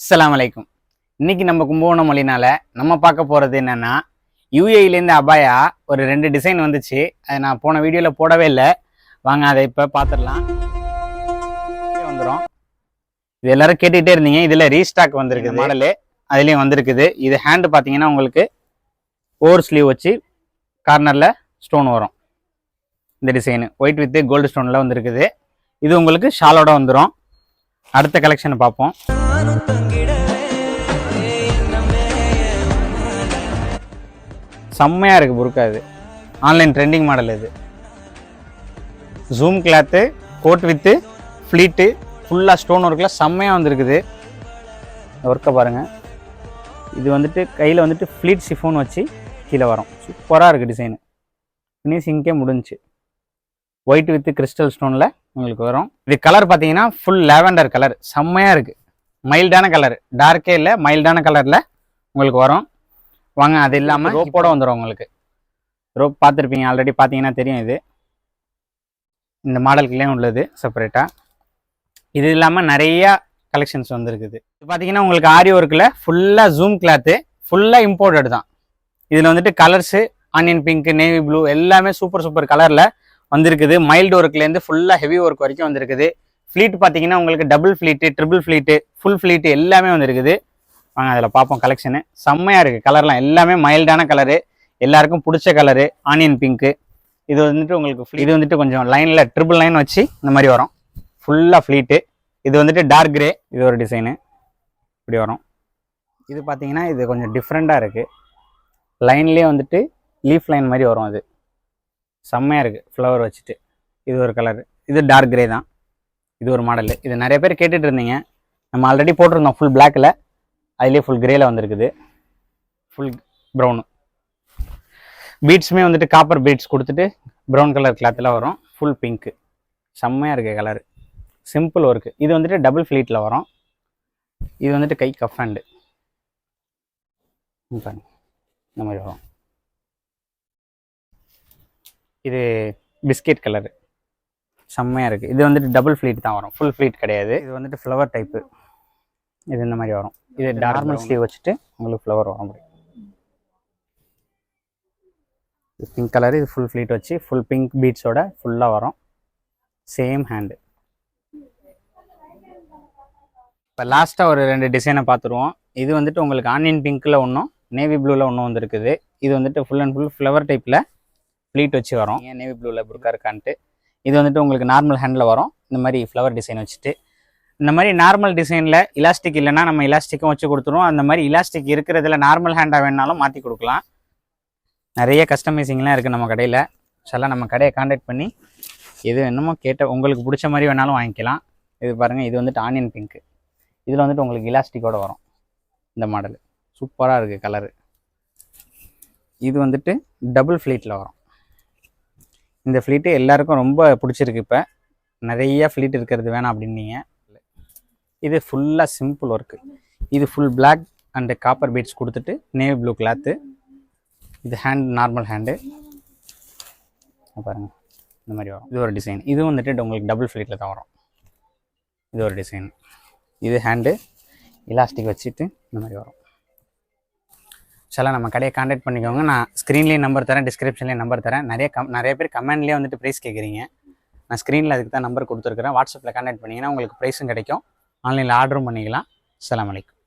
அஸ்ஸலாமு அலைக்கும். இன்னைக்கு நம்ம கும்பகோணம் மொழினால நம்ம பார்க்க போகிறது என்னன்னா யூஏஇலேருந்து அபாயா ஒரு ரெண்டு டிசைன் வந்துச்சு. அதை நான் போன வீடியோவில் போடவே இல்லை. வாங்க அதை இப்போ பார்த்துடலாம். வந்துடும் இது எல்லாரும் கேட்டுக்கிட்டே இருந்தீங்க. இதில் ரீஸ்டாக் வந்திருக்குது. மாடலு அதுலேயும் வந்திருக்குது. இது ஹேண்டு பார்த்தீங்கன்னா உங்களுக்கு ஓவர் ஸ்லீவ் வச்சு கார்னரில் ஸ்டோன் வரும். இந்த டிசைனு ஒயிட் வித் கோல்டு ஸ்டோனில் வந்திருக்குது. இது உங்களுக்கு ஷாலோட வந்துடும் அடுத்த கலெக்ஷனை பார்ப்போம். செம்மையாக இருக்குது புருக்கா இது. ஆன்லைன் ட்ரெண்டிங் மாடல் இது. Zoom cloth coat with fleet ஃபுல்லாக ஸ்டோன் ஒர்க்கில் செம்மையாக வந்திருக்குது. ஒர்க்கை பாருங்கள் இது வந்துட்டு கையில் வந்துட்டு ஃப்ளீட் சிஃபோன் வச்சு கீழே வரும். சூப்பராக இருக்குது டிசைனு ஃபினிஷிங்கே முடிஞ்சுச்சு. ஒயிட் வித் கிறிஸ்டல் ஸ்டோனில் உங்களுக்கு வரும். இது கலர் பார்த்தீங்கன்னா ஃபுல் லேவெண்டர் கலர் செம்மையாக இருக்குது மைல்டான கலர் டார்க்கே இல்லை மைல்டான கலரில் உங்களுக்கு வரும். வாங்க அது இல்லாமல் ரோப்போட வந்துடும் உங்களுக்கு. ரோப் பார்த்துருப்பீங்க ஆல்ரெடி பார்த்தீங்கன்னா தெரியும் இது. இந்த மாடலுக்குள்ளேயும் உள்ளது செப்பரேட்டாக இது இல்லாமல் நிறையா கலெக்ஷன்ஸ் வந்திருக்குது. இது பார்த்தீங்கன்னா உங்களுக்கு ஆரி ஒர்க்கில் ஃபுல்லாக ஜூம் கிளாத்து ஃபுல்லாக இம்போர்ட்டட் தான். இதில் வந்துட்டு colours onion pink navy blue எல்லாமே சூப்பர் சூப்பர் கலரில் வந்திருக்குது. மைல்டு ஒர்க்லேருந்து ஃபுல்லாக ஹெவி ஒர்க் வரைக்கும் வந்திருக்குது. ஃப்ளீட் பார்த்தீங்கன்னா உங்களுக்கு double pleat triple pleat full pleat எல்லாமே வந்திருக்குது. வாங்க அதில் பார்ப்போம் கலெக்ஷனு செம்மையாக இருக்குது கலர்லாம் எல்லாமே. மைல்டான கலரு எல்லாருக்கும் பிடிச்ச கலரு ஆனியன் பிங்க்கு இது வந்துட்டு உங்களுக்கு இது வந்துட்டு கொஞ்சம் லைனில் ட்ரிபிள் லைன் வச்சு இந்த மாதிரி வரும். ஃபுல்லாக ஃப்ளீட்டு இது வந்துட்டு டார்க் கிரே இது ஒரு டிசைனு இப்படி வரும். இது பார்த்தீங்கன்னா இது கொஞ்சம் டிஃப்ரெண்ட்டாக இருக்குது லைன்லேயே வந்துட்டு லீஃப் லைன் மாதிரி வரும் அது. செம்மையாக இருக்குது ஃப்ளவர் வச்சுட்டு. இது ஒரு கலரு இது டார்க் கிரே தான். இது ஒரு மாடலு இது நிறைய பேர் கேட்டுட்டு இருந்தீங்க. நம்ம ஆல்ரெடி போட்டிருந்தோம் ஃபுல் பிளாக்கில் அதுலேயே ஃபுல் கிரேல வந்திருக்குது. ஃபுல் ப்ரௌனு பீட்ஸுமே வந்துட்டு காப்பர் பீட்ஸ் கொடுத்துட்டு ப்ரௌன் கலர் கிளாத்தில் வரும். ஃபுல் பிங்க்கு செம்மையாக இருக்குது கலர் சிம்பிள் ஒர்க்கு இது வந்துட்டு டபுள் ஃப்ளீட்டில் வரும். இது வந்துட்டு கை கஃப் ஹேண்டு பாருங்க. இந்த மாதிரி வரும். இது பிஸ்கெட் கலரு செம்மையாக இருக்குது இது வந்துட்டு டபுள் ஃப்ளீட் தான் வரும். ஃபுல் ஃப்ளீட் கிடையாது. இது வந்துட்டு ஃப்ளவர் டைப்பு இது இந்த மாதிரி வரும். இது நார்மல் ஸ்லீவ் வச்சுட்டு உங்களுக்கு ஃப்ளவர் அப்படி இது பிங்க் கலர் இது ஃபுல் ஃப்ளீட் வச்சு ஃபுல் பிங்க் பீட்ஸோட ஃபுல்லாக வரும். சேம் ஹேண்டு இப்போ லாஸ்ட்டாக ஒரு ரெண்டு டிசைனை பார்த்துருவோம் இது வந்துட்டு உங்களுக்கு ஆனியன் பிங்க்கில் ஒன்றும் நேவி ப்ளூவில் ஒன்றும் வந்துருக்குது. இது வந்துட்டு ஃபுல் அண்ட் ஃபுல் ஃப்ளவர் டைப்பில் ஃப்ளீட் வச்சு வரும். ஏன் நேவி ப்ளூவில் புருக்கா இருக்கான்ட்டு? இது வந்துட்டு உங்களுக்கு நார்மல் ஹேண்டில் வரும். இந்த மாதிரி ஃப்ளவர் டிசைன் வச்சுட்டு. இந்த மாதிரி நார்மல் டிசைனில் இலாஸ்டிக் இல்லைன்னா நம்ம இலாஸ்டிக்கும் வச்சு கொடுத்துருவோம் அந்த மாதிரி இலாஸ்டிக் இருக்கிறதுல நார்மல் ஹேண்டாக வேணாலும் மாற்றி கொடுக்கலாம். நிறைய கஸ்டமைசிங்லாம் இருக்குது நம்ம கடையில். சில நம்ம கடையை காண்டாக்ட் பண்ணி எது என்னமோ கேட்ட உங்களுக்கு பிடிச்ச மாதிரி வேணாலும் வாங்கிக்கலாம். இது பாருங்கள் இது வந்துட்டு ஆனியன் பிங்க்கு இதில் வந்துட்டு உங்களுக்கு இலாஸ்டிக்கோட வரும். இந்த மாடல் சூப்பராக இருக்குது கலரு இது வந்துட்டு டபுள் ஃப்ளீட்டில் வரும். இந்த ஃப்ளீட்டு எல்லாருக்கும் ரொம்ப பிடிச்சிருக்கு இப்போ. நிறையா ஃப்ளீட் இருக்கிறது வேணாம் அப்படின்னீங்க. இது ஃபுல்லாக சிம்பிள் ஒர்க்கு இது full black and copper beads கொடுத்துட்டு நேவி ப்ளூ கிளாத்து இது ஹேண்ட் நார்மல் ஹேண்டு பாருங்கள் இந்த மாதிரி வரும். இது ஒரு டிசைன் இது வந்துட்டு உங்களுக்கு டபுள் ஃப்ளீட்டில் தான் வரும். இது ஒரு டிசைன் இது ஹேண்டு இலாஸ்டிக் வச்சுட்டு இந்த மாதிரி வரும். சில நம்ம கடையை காண்டாக்ட் பண்ணிக்கோங்க. நான் ஸ்க்ரீன்லேயே நம்பர் தரேன் டிஸ்கிரிப்ஷன்லேயே நம்பர் தரேன். நிறைய கம் நிறைய பேர் கமெண்ட்லேயே வந்துட்டு ப்ரைஸ் கேட்குறீங்க நான் ஸ்க்ரீனில் அதுக்கு தான் நம்பர் கொடுத்துருக்குறேன். வாட்ஸ்அப்பில் காண்டாக்ட் பண்ணிங்கன்னா உங்களுக்கு ப்ரைஸும் கிடைக்கும். ஆன்லைனில் ஆர்டரும் பண்ணிக்கலாம். அஸ்ஸலாமு அலைக்கும்.